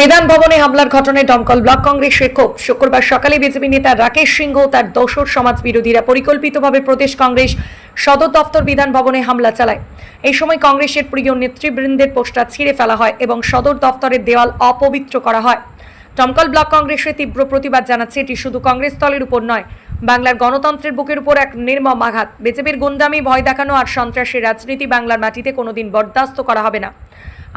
বিধান ভবনে হামলার ঘটনায় দমকল ব্লক কংগ্রেসের ক্ষোভ শুক্রবার সকালে বিজেপি নেতা রাকেশ সিংহ তার দোসর সমাজ বিরোধীরা পরিকল্পিতভাবে প্রদেশ কংগ্রেস সদর দপ্তর বিধান ভবনে হামলা চালায়। এই সময় কংগ্রেসের প্রিয় নেতৃবৃন্দের পোস্টার ছিঁড়ে ফেলা হয় এবং সদর দপ্তরের দেওয়াল অপবিত্র করা হয়। দমকল ব্লক কংগ্রেসের তীব্র প্রতিবাদ জানাচ্ছে এটি শুধু কংগ্রেস দলের উপর নয়, বাংলার গণতন্ত্রের বুকের উপর এক নির্মম আঘাত। বিজেপির গুন্ডামি, ভয় দেখানো আর সন্ত্রাসের রাজনীতি বাংলার মাটিতে কোনোদিন বরদাস্ত করা হবে না।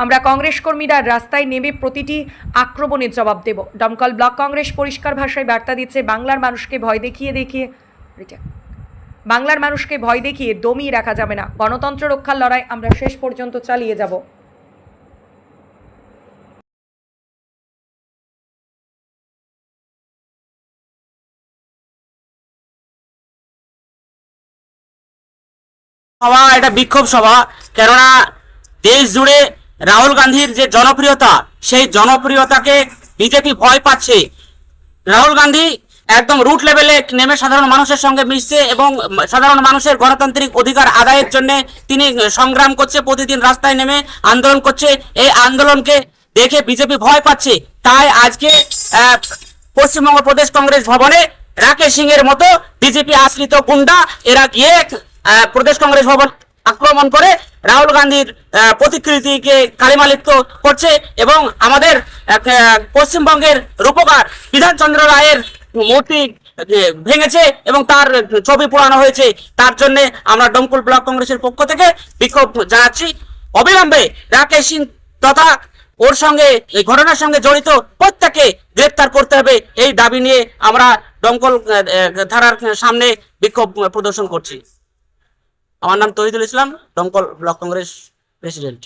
আমরা কংগ্রেস কর্মীরা রাস্তায় নেমে প্রতিটি আক্রমণের জবাব দেব। দমকল ব্লক কংগ্রেস পরিষ্কার ভাষায় বার্তা দিচ্ছে, বাংলার মানুষকে ভয় দেখিয়ে দেখিয়ে বাংলার মানুষকে ভয় দেখিয়ে দমিয়ে রাখা যাবে না। গণতন্ত্র রক্ষার লড়াই আমরা শেষ পর্যন্ত চালিয়ে যাব। সভা, এটা বিক্ষোভ সভা। কেননা দেশ জুড়ে রাহুল গান্ধীর যে জনপ্রিয়তা, সেই জনপ্রিয়তাকে বিজেপি ভয় পাচ্ছে। রাহুল গান্ধী একদম রুট লেভেলে নেমে সাধারণ মানুষের সঙ্গে মিশছে এবং সাধারণ মানুষের গণতান্ত্রিক অধিকার আদায়ের জন্য তিনি সংগ্রাম করছে, প্রতিদিন রাস্তায় নেমে আন্দোলন করছে। এই আন্দোলনকে দেখে বিজেপি ভয় পাচ্ছে। তাই আজকে পশ্চিমবঙ্গ প্রদেশ কংগ্রেস ভবনে রাকেশ সিং এর মতো বিজেপি আশ্রিত গুন্ডা এরা গিয়ে প্রদেশ কংগ্রেস ভবন আক্রমণ করে রাহুল গান্ধীর প্রতিকৃতিকে কালিমালিপ্ত করছে এবং আমাদের পশ্চিমবঙ্গের রূপকার বিধানচন্দ্র রায়ের মূর্তি ভেঙেছে এবং তার ছবি পোড়ানো হয়েছে। তার জন্য আমরা ডমকুল ব্লক কংগ্রেসের পক্ষ থেকে বিক্ষোভ জানাচ্ছি। অবিলম্বে রাকেশ সিং তথা ওর সঙ্গে এই ঘটনার সঙ্গে জড়িত প্রত্যেককে গ্রেপ্তার করতে হবে। এই দাবি নিয়ে আমরা আহ, ধারার সামনে বিক্ষোভ প্রদর্শন করছি। আমার নাম তহিদুল ইসলাম দমকল ব্লক কংগ্রেস প্রেসিডেন্ট।